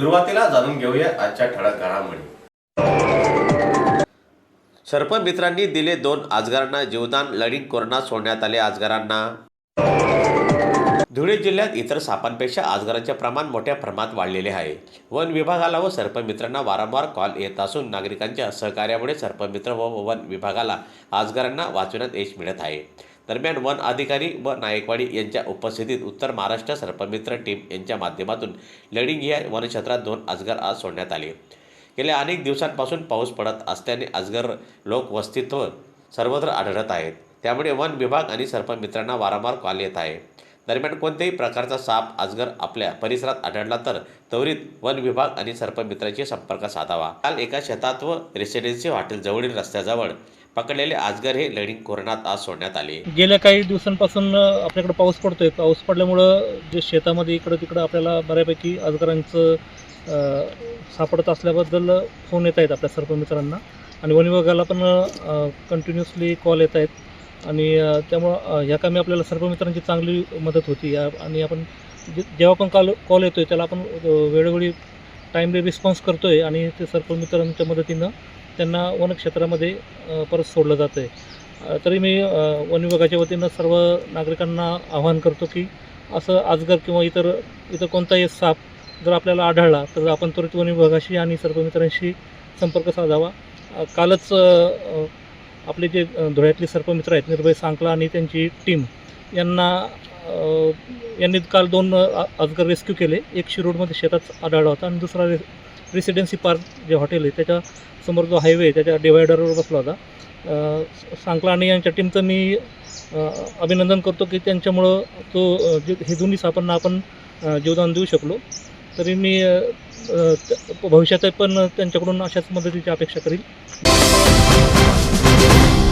सुरुवातीला जाणून घेऊया आजच्या ठळक घडामोडी. सर्पमित्रांनी दिले दोन आजगारांना जीवदान लढीत कोरोना सोडण्यात आले आजगारांना. धुळे जिल्ह्यात इतर सापांपेक्षा आजगरांचे प्रमाण मोठ्या प्रमाणात वाढलेले आहे. वन विभागाला व सर्पमित्रांना वारंवार कॉल येत असून नागरिकांच्या सहकार्यामुळे सर्पमित्र व वन विभागाला आजगरांना वाचवण्यात यश मिळत आहे. दरम्यान वन अधिकारी व नायकवाडी यांच्या उपस्थितीत उत्तर महाराष्ट्र सर्पमित्र टीम यांच्या माध्यमातून लडिंग या वनक्षेत्रात दोन अजगर आज सोडण्यात आले. गेल्या अनेक दिवसांपासून पाऊस पडत असल्याने अजगर लोकवस्तित्व सर्वत्र आढळत आहेत. त्यामुळे वन विभाग आणि सर्पमित्रांना वारंवार कॉल येत आहे. दरम्यान कोणत्याही प्रकारचा साप अजगर आपल्या परिसरात आढळला तर त्वरित वन विभाग आणि सर्पमित्राशी संपर्क साधावा. काल एका शेतात व रेसिडेन्सी हॉटेल जवळील रस्त्याजवळ पकडलेले आजगर हे लढिंग कोरोनात आज सोडण्यात आले. गेल्या काही दिवसांपासून आपल्याकडे पाऊस पडतोय. पाऊस पडल्यामुळं जे शेतामध्ये इकडं तिकडं आपल्याला बऱ्यापैकी आजगरांचं सापडत असल्याबद्दल फोन येत आहेत आपल्या सर्व मित्रांना. आणि वन विभागाला पण कंटिन्युअसली कॉल येत आहेत. आणि त्यामुळं ह्या कामी आपल्याला सर्पमित्रांची चांगली मदत होती. या आणि आपण जे जेव्हा पण कॉल कॉल येतोय त्याला आपण वेळोवेळी टाईमली रिस्पॉन्स करतोय. आणि ते सर्पमित्रांच्या मदतीनं त्यांना वनक्षेत्रामध्ये परत सोडलं जातं आहे तरी मी वन विभागाच्या वतीनं सर्व नागरिकांना आवाहन करतो की असं आजगर किंवा इतर इतर कोणताही साप जर आपल्याला आढळला तर आपण त्वरित वन विभागाशी आणि सर्पमित्रांशी संपर्क साधावा. कालच आपले जे धुळ्यातले सर्पमित्र आहेत निर्भय सांकला आणि त्यांची टीम यांना यांनी काल दोन अजगर रेस्क्यू केले. एक शिरोडमध्ये शेतात आढळला होता आणि दुसरा रे रेसिडेन्सी पार्क जे हॉटेल आहे त्याच्यासमोर जो हायवे आहे त्याच्या डिवायडरवर बसला होता. अ, आणि यांच्या टीमचं मी अभिनंदन करतो की त्यांच्यामुळं तो जे हे दोन्ही सापांना आपण जीवदान देऊ शकलो. तरी मी अ, अ, भविष्यात पण त्यांच्याकडून अशाच मदतीची अपेक्षा करील